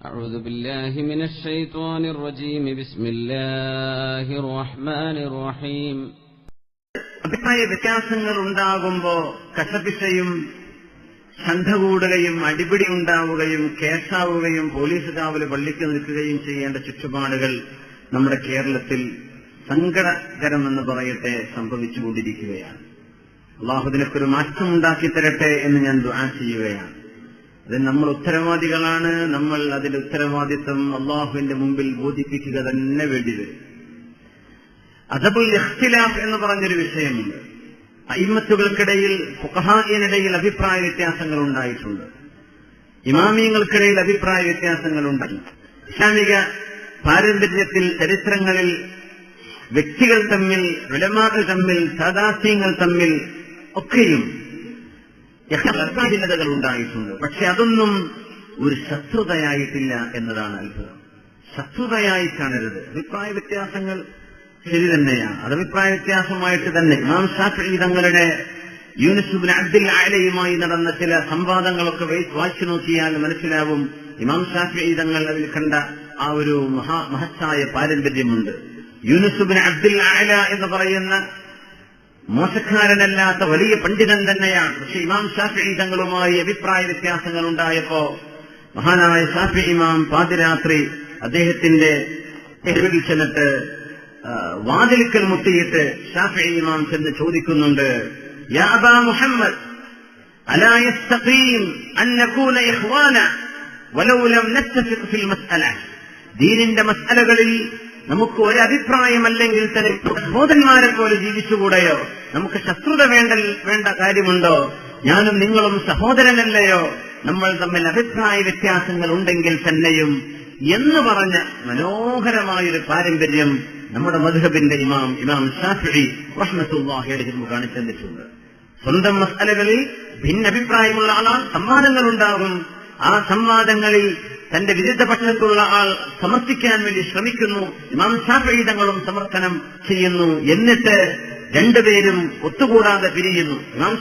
أعوذ بالله من الشيطان الرجيم بسم الله الرحمن الرحيم അഭിപ്രായ വ്യത്യാസങ്ങൾ ഉണ്ടാകുമ്പോ കസപിശയും ഛണ്ട കൂടുകയും അടിപിടി ഉണ്ടാവുകയും കേസാവുകയും പോലീസ് കാവല് പള്ളിക്ക് നിൽക്കുകയും ചെയ്യേണ്ട ചുറ്റുപാടുകൾ നമ്മുടെ കേരളത്തിൽ സങ്കടകരമെന്ന് പറയട്ടെ സംഭവിച്ചുകൊണ്ടിരിക്കുകയാണ് അള്ളാഹുദിനൊക്കെ ഒരു മാറ്റം ഉണ്ടാക്കി തരട്ടെ എന്ന് ഞാൻ ദുആ ചെയ്യുകയാണ് അത് നമ്മൾ ഉത്തരവാദികളാണ്. നമ്മൾ അതിൽ ഉത്തരവാദിത്വം അള്ളാഹുവിന്റെ മുമ്പിൽ ബോധിപ്പിക്കുക തന്നെ വേണ്ടി വരും അതപ്പോൾ ഇഖ്തിലാഫ് എന്ന് പറഞ്ഞൊരു വിഷയമുണ്ട്. അയിമത്തുകൾക്കിടയിൽ ഫുഖഹായിനിടയിൽ അഭിപ്രായ വ്യത്യാസങ്ങൾ ഉണ്ടായിട്ടുണ്ട്. ഇമാമിയങ്ങൾക്കിടയിൽ അഭിപ്രായ വ്യത്യാസങ്ങൾ ഉണ്ടായി. ഇസ്ലാമിക പാരമ്പര്യത്തിൽ ചരിത്രങ്ങളിൽ വ്യക്തികൾ തമ്മിൽ വിലമാക്കൾ തമ്മിൽ സദാസ്യങ്ങൾ തമ്മിൽ ഒക്കെയും ഭിന്നതകൾ ഉണ്ടായിട്ടുണ്ട്. പക്ഷെ അതൊന്നും ഒരു ശത്രുതയായിട്ടില്ല എന്നതാണ് അത്ഭുതം. ശത്രുതയായി കാണരുത് അഭിപ്രായ വ്യത്യാസങ്ങൾ ശരി തന്നെയാണ്. അത് അഭിപ്രായ വ്യത്യാസമായിട്ട് തന്നെ ഇമാം ഷാഫി തങ്ങളുടെ യൂനിസുബിൻ അബ്ദുൽ ആലയുമായി നടന്ന ചില സംവാദങ്ങളൊക്കെ വായിച്ചു നോക്കിയാൽ മനസ്സിലാവും ഇമാം ഷാഫി തങ്ങൾ അതിൽ കണ്ട ആ ഒരു മഹാ മഹത്തായ പാരമ്പര്യമുണ്ട്. യൂനിസുബിൻ അബ്ദുൽ ആല എന്ന് പറയുന്ന മോശക്കാരനല്ലാത്ത വലിയ പണ്ഡിതൻ തന്നെയാണ്. പക്ഷെ ഇമാം ഷാഫി തങ്ങളുമായി അഭിപ്രായ വ്യത്യാസങ്ങൾ ഉണ്ടായപ്പോ മഹാനായ ഷാഫി ഇമാം പാതിരാത്രി അദ്ദേഹത്തിന്റെ തെരുവിൽ ചെന്നിട്ട് വാതിലിക്കൽ മുട്ടിയിട്ട് ഷാഫി ഇമാം ചെന്ന് ചോദിക്കുന്നുണ്ട് മുഹമ്മദ് ദീനിന്റെ മസ്അലകളിൽ നമുക്ക് ഒരു അഭിപ്രായമല്ലെങ്കിൽ തന്നെ സഹോദരന്മാരെ പോലെ ജീവിച്ചുകൂടെയോ? നമുക്ക് ശത്രുത വേണ്ട വേണ്ട കാര്യമുണ്ടോ? ഞാനും നിങ്ങളും സഹോദരനല്ലയോ? നമ്മൾ തമ്മിൽ അഭിപ്രായ വ്യത്യാസങ്ങൾ ഉണ്ടെങ്കിൽ തന്നെയും എന്ന് പറഞ്ഞ മനോഹരമായൊരു പാരമ്പര്യം നമ്മുടെ മധുഹബിന്റെ ഇമാം ഇമാം ഷാഫി റഹ്മത്തുല്ലാഹിയുടെ മുമ്പ് കാണിച്ചു തന്നിട്ടുണ്ട്. സ്വന്തം മസാലകളിൽ ഭിന്നഭിപ്രായമുള്ള ആളാൽ സംവാദങ്ങൾ ഉണ്ടാകും ആ സംവാദങ്ങളിൽ തന്റെ വിരുദ്ധ പക്ഷത്തുള്ള ആൾ സമർപ്പിക്കാൻ വേണ്ടി ശ്രമിക്കുന്നു. ഇമാം ഷാഫി സമർത്ഥനം ചെയ്യുന്നു. എന്നിട്ട് രണ്ടുപേരും ഒത്തുകൂടാതെ പിരിയുന്നു. ഇമാം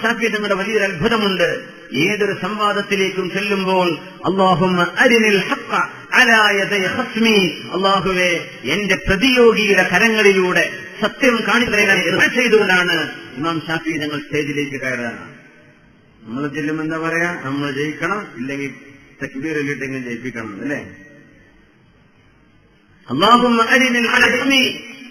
വലിയൊരു അത്ഭുതമുണ്ട്. ഏതൊരു സംവാദത്തിലേക്കും ചെല്ലുമ്പോൾ അള്ളാഹുമ്മ അരിനിൽ യദയ ഖസ്മി അള്ളാഹുവെ എന്റെ പ്രതിയോഗിയുടെ കരങ്ങളിലൂടെ സത്യം കാണിച്ചു ചെയ്തുകൊണ്ടാണ് ഇമാം ഷാഫി ഞങ്ങൾ സ്റ്റേജിലേക്ക് കയറുക നമ്മൾ ചെല്ലുമെന്താ പറയാ? നമ്മൾ ജയിക്കണം. ഇല്ലെങ്കിൽ തക്ബീറിലിട്ടെങ്കിലും ജയിപ്പിക്കണം അല്ലേ?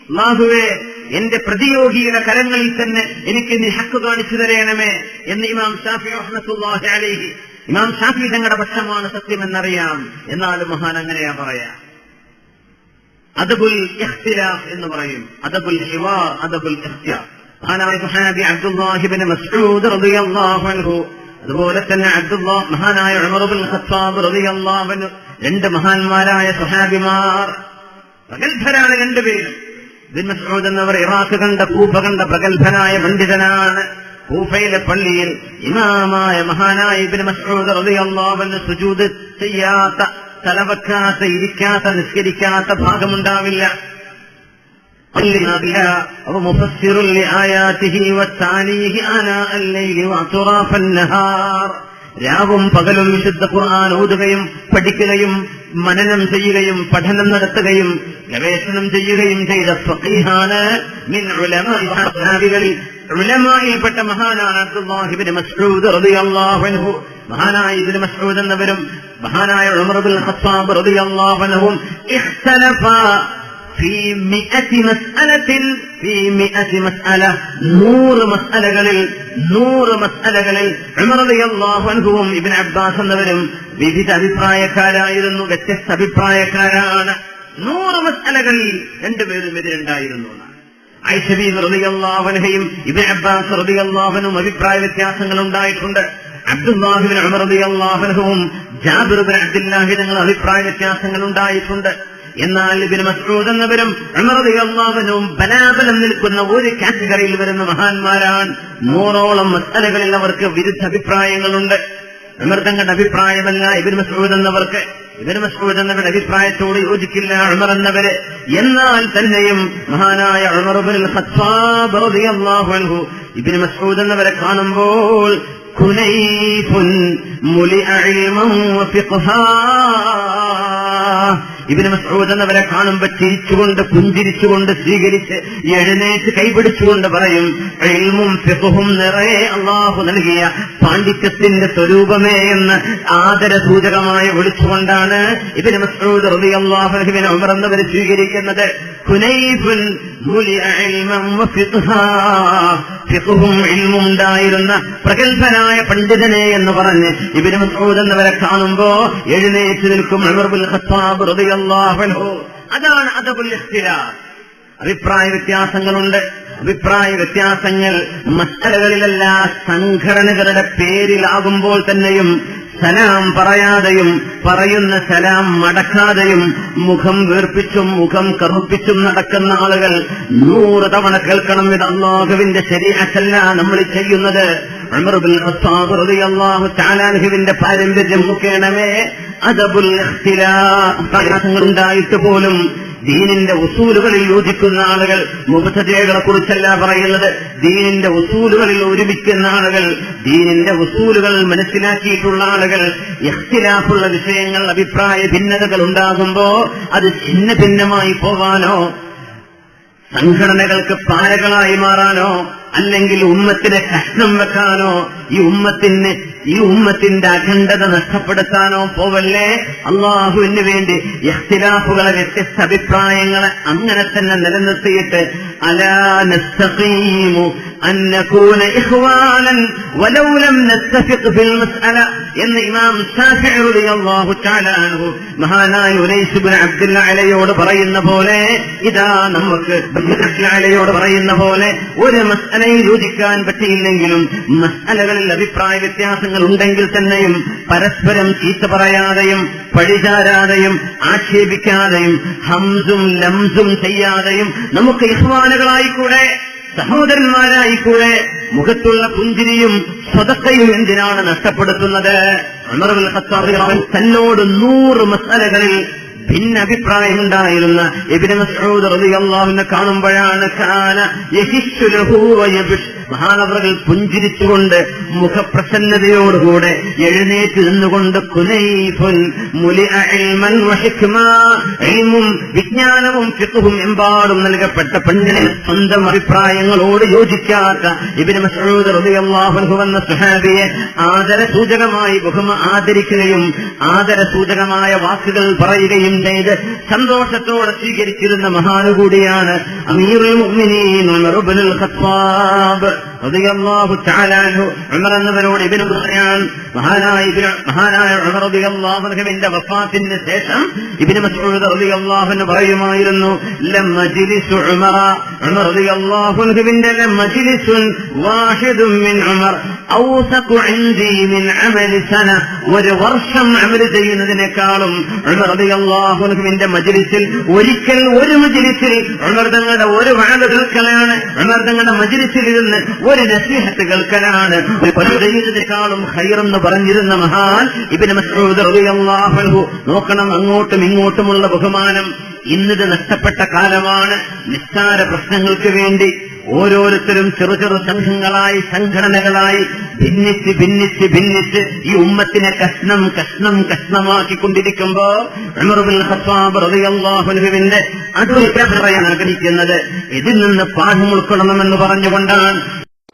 അള്ളാഹുവേ എന്റെ പ്രതിയോഗിയുടെ കരങ്ങളിൽ തന്നെ എനിക്ക് നീ ഹക്ക് കാണിച്ചു തരയണമേ എന്ന് ഇമാം ഷാഫി റഹ്മത്തുള്ളാഹി അലൈഹി. ഇമാം ഷാഫി തങ്ങളുടെ പക്ഷമാണ് സത്യമെന്നറിയാം. എന്നാലും മഹാൻ അങ്ങനെയാ പറയാ. അദബുൽ എന്ന് പറയും. അദബുൽ ഹിവാർ അദബുൽ ഇഖ്തിയാർ. മഹാനായ മസ്ഊദ് റളിയല്ലാഹു അൻഹു അതുപോലെ തന്നെ അബ്ദുള്ള മഹാനായ ഉമർ ബിൻ ഖത്താബ് അൻഹു രണ്ട് മഹാന്മാരായ സഹാബിമാർ പ്രഗത്ഭരാണ് രണ്ടുപേരും. ബിൻ മസ്ഊദ് എന്നവർ ഇറാഖ് കണ്ട കൂഫ കണ്ട പ്രഗത്ഭനായ പണ്ഡിതനാണ്. കൂഫയിലെ പള്ളിയിൽ ഇമാമായ മഹാനായ ഇബ്നു മസ്ഊദ് അൻഹു സുജൂദ് ചെയ്യാത്ത തലവെക്കാത്ത ഇരിക്കാത്ത നിസ്കരിക്കാത്ത ഭാഗമുണ്ടാവില്ല. أو مفسر لآياته والتعليه آناء الليل وأطراف النهار രാവും പകലും വിശുദ്ധ ഖുർആൻ ഓതുകയും പഠിക്കുകയും മനനം ചെയ്യുകയും പഠനം നടത്തുകയും ഗവേഷണം ചെയ്യുകയും ചെയ്ത ഫഖീഹാണ് മിൻ ഉലമാഇ സഹാബികളിൽ ഉലമായിൽപ്പെട്ട മഹാനാണ് അബ്ദുല്ലാഹിബ്നു മസ്ഊദ് റളിയല്ലാഹു അൻഹു മഹാനായ ഇബ്നു മസ്ഊദ് എന്നവരും മഹാനായ ഉമർ ബിൻ ഖത്താബ് റളിയല്ലാഹു അൻഹും ഇഖ്തലഫാ നൂറ് മസ്അലകളിൽ നൂറ് മസ്അലകളിൽ അൻഹുവും ഇബിൻ അബ്ബാസ് എന്നവരും വിവിധ അഭിപ്രായക്കാരായിരുന്നു വ്യത്യസ്ത അഭിപ്രായക്കാരാണ്. നൂറ് മസ്അലകളിൽ രണ്ടുപേരും എതിരുണ്ടായിരുന്നു ഐഷബി റബിയല്ലാവനഹയും ഇബിൻ അബ്ബാസ് റബിയല്ലാവനും അഭിപ്രായ വ്യത്യാസങ്ങൾ ഉണ്ടായിട്ടുണ്ട്. അബ്ദുല്ലാഹിബിൻ അമർ റബിയല്ലാഹനഹവും ജാബിർ അബ്ദുല്ലാഹി ഞങ്ങൾ അഭിപ്രായ വ്യത്യാസങ്ങൾ ഉണ്ടായിട്ടുണ്ട്. എന്നാൽ ഇബിന് മസ്ഊദ് എന്നവരും ബലാബലം നിൽക്കുന്ന ഒരു കാറ്റഗറിയിൽ വരുന്ന മഹാന്മാരാണ്. നൂറോളം മസ്തലകളിൽ അവർക്ക് വിരുദ്ധ അഭിപ്രായങ്ങളുണ്ട്. അമൃതങ്ങളുടെ അഭിപ്രായമല്ല ഇബിൻ മസ്ഊദ് എന്നവർക്ക്. ഇബിൻ മസ്ഊദ് എന്നവരുടെ അഭിപ്രായത്തോട് യോജിക്കില്ല ഉമർ എന്നവര്. എന്നാൽ തന്നെയും മഹാനായ അൻഹു ഇബിൻ മസ്ഊദ് എന്നവരെ കാണുമ്പോൾ കുനൈഫുൻ മുലി അഴിമം ഇബിന് മസൂദ് എന്നവരെ കാണുമ്പോ ചിരിച്ചുകൊണ്ട് പുഞ്ചിരിച്ചുകൊണ്ട് സ്വീകരിച്ച് എഴുന്നേറ്റ് കൈപിടിച്ചുകൊണ്ട് പറയും ഇൽമും ഫിഖുഹും നിറയെ അള്ളാഹു നൽകിയ പാണ്ഡിത്യത്തിന്റെ സ്വരൂപമേ എന്ന് ആദര സൂചകമായി വിളിച്ചുകൊണ്ടാണ് ഇബിന് മസൂദ് റബി അള്ളാഹുബിന് ഉമർ എന്നവർ സ്വീകരിക്കുന്നത്. വഫിഖ്ഹാ. ഫിഖുഹും ഇൽമും ഉണ്ടായിരുന്ന പ്രഗത്ഭനായ പണ്ഡിതനെ എന്ന് പറഞ്ഞ് ഇബിന് മസൂദ് എന്നവരെ കാണുമ്പോ എഴുന്നേറ്റ് നിൽക്കും ഖത്താബ് റളിയല്ലാഹു അതാണ് അദബുൽ ഇഖ്തിലാഫ് അഭിപ്രായ വ്യത്യാസങ്ങളുണ്ട്. അഭിപ്രായ വ്യത്യാസങ്ങൾ മസലകളിലല്ല സംഘടനകളുടെ പേരിലാകുമ്പോൾ തന്നെയും സലാം പറയാതെയും പറയുന്ന സലാം മടക്കാതെയും മുഖം വീർപ്പിച്ചും മുഖം കറുപ്പിച്ചും നടക്കുന്ന ആളുകൾ നൂറ് തവണ കേൾക്കണം ഇത് അള്ളാഹുവിന്റെ ശരീരത്തല്ല നമ്മൾ ചെയ്യുന്നത്. തആലാഹുവിന്റെ പാരമ്പര്യം മുഖേണമേ അതബുൽ ഉണ്ടായിട്ട് പോലും ദീനിന്റെ ഉസൂലുകളിൽ യോജിക്കുന്ന ആളുകൾ മുബത്തതകളെ കുറിച്ചല്ല പറയുന്നത്. ദീനിന്റെ ഉസൂലുകളിൽ ഒരുമിക്കുന്ന ആളുകൾ ദീനിന്റെ ഉസൂലുകൾ മനസ്സിലാക്കിയിട്ടുള്ള ആളുകൾ ഇഖ്തിലാഫുള്ള വിഷയങ്ങൾ അഭിപ്രായ ഭിന്നതകൾ ഉണ്ടാകുമ്പോ അത് ഛിന്ന ഭിന്നമായി പോവാനോ സംഘടനകൾക്ക് പാരകളായി മാറാനോ അല്ലെങ്കിൽ ഉമ്മത്തിനെ കഷ്ണം വെക്കാനോ ഈ ഉമ്മത്തിന് ഈ ഉമ്മത്തിന്റെ അഖണ്ഡത നഷ്ടപ്പെടുത്താനോ പോവല്ലേ? അള്ളാഹുവിന് വേണ്ടി ഇഖ്തിലാഫുകളെ വ്യത്യസ്ത അഭിപ്രായങ്ങളെ അങ്ങനെ തന്നെ നിലനിർത്തിയിട്ട് അലാ നസ്തഖീമു അൻ നകൂന ഇഖ്വാനൻ വലൗ ലം നത്തഫിഖ് ഫിൽ മസ്അല. എന്ന് ഇമാം മഹാനായ ഉനൈസ് ഇബ്നു അബ്ദുല്ല പറയുന്ന പോലെ ഇതാ നമുക്ക് അലയോട് പറയുന്ന പോലെ ഒരു മസ്അലയിൽ യോജിക്കാൻ പറ്റിയില്ലെങ്കിലും മസ്അലകളിൽ അഭിപ്രായ വ്യത്യാസങ്ങൾ ഉണ്ടെങ്കിൽ തന്നെയും പരസ്പരം ചീത്ത പറയാതെയും പഴിചാരാതെയും ആക്ഷേപിക്കാതെയും ഹംസും ലംസും ചെയ്യാതെയും നമുക്ക് ഇഹ്വാനുകളായിക്കൂടെ സഹോദരന്മാരായിക്കൂടെ മുഖത്തുള്ള പുഞ്ചിരിയും സ്വതക്കയും എന്തിനാണ് നഷ്ടപ്പെടുത്തുന്നത്? അവൻ തന്നോട് നൂറ് മസാലകളിൽ ഭിന്ന അഭിപ്രായമുണ്ടായിരുന്ന ഇബ്നു മസ്ഊദ് റളിയല്ലാഹുവിനെ കാണുമ്പോഴാണ് കാന യഹിശ്ശു ലഹു വയബിഷ് മഹാനവറുകൾ പുഞ്ചിരിച്ചുകൊണ്ട് മുഖപ്രസന്നതയോടുകൂടെ എഴുന്നേറ്റ് നിന്നുകൊണ്ട് വിജ്ഞാനവും ഫിഖ്ഹും എമ്പാടും നൽകപ്പെട്ട പെണ്ണിനെ സ്വന്തം അഭിപ്രായങ്ങളോട് യോജിക്കാത്ത ഇബ്നു എന്ന സുഹാബിയെ ആദര സൂചകമായി ബഹുമ ആദരിക്കുകയും ആദര സൂചകമായ വാക്കുകൾ പറയുകയും ചെയ്ത് സന്തോഷത്തോടെ സ്വീകരിച്ചിരുന്ന മഹാനുകൂടിയാണ് അമീറുൽ മുഅ്മിനീൻ ഇബ്നുൽ ഖത്താബ്. റളിയല്ലാഹു എന്നവരോട് ഇബ്നു പറയാൻ മഹാനായ മഹാനായ ഉമർ റളിയല്ലാഹു അൻഹുവിന്റെ വഫാത്തിന് ശേഷം ഇബ്നു റളിയല്ലാഹു അൻഹു പറയുമായിരുന്നു ലം മജ്ലിസു ഉമർ റളിയല്ലാഹു അൻഹുവിന്റെ ലം മജ്ലിസുൻ മിൻ ഉമർ. ഔസഖു ഇൻദി മിൻ അമലി സന. ഒരു വർഷം അമൽ ചെയ്യുന്നതിനേക്കാളും ഉമർ റളിയല്ലാഹു അൻഹുവിന്റെ മജ്ലിസിൽ ഒരിക്കൽ ഒരു മജ്ലിസിൽ ഉമർ തങ്ങളുടെ ഒരു വാഴ തീർക്കലാണ് ഉമർ തങ്ങളുടെ മജ്ലിസിൽ ഇരുന്ന് ഒരു നസീഹത്ത് കേൾക്കലാണ് ഒരു ചെയ്യുന്നതിനേക്കാളും ഹൈറെന്ന് പറഞ്ഞിരുന്ന മഹാൻ റളിയല്ലാഹു അൻഹു. നോക്കണം അങ്ങോട്ടും ഇങ്ങോട്ടുമുള്ള ബഹുമാനം ഇന്നിത് നഷ്ടപ്പെട്ട കാലമാണ്. നിസ്സാര പ്രശ്നങ്ങൾക്ക് വേണ്ടി ഓരോരുത്തരും ചെറു ചെറു സംഘങ്ങളായി സംഘടനകളായി ഭിന്നിച്ച് ഭിന്നിച്ച് ഭിന്നിച്ച് ഈ ഉമ്മത്തിനെ കഷ്ണം കഷ്ണം കഷ്ണമാക്കിക്കൊണ്ടിരിക്കുമ്പോ അതൊരു പറയാൻ ആഗ്രഹിക്കുന്നത്. ഇതിൽ നിന്ന് പാഠം ഉൾക്കൊള്ളണമെന്ന് പറഞ്ഞുകൊണ്ടാണ്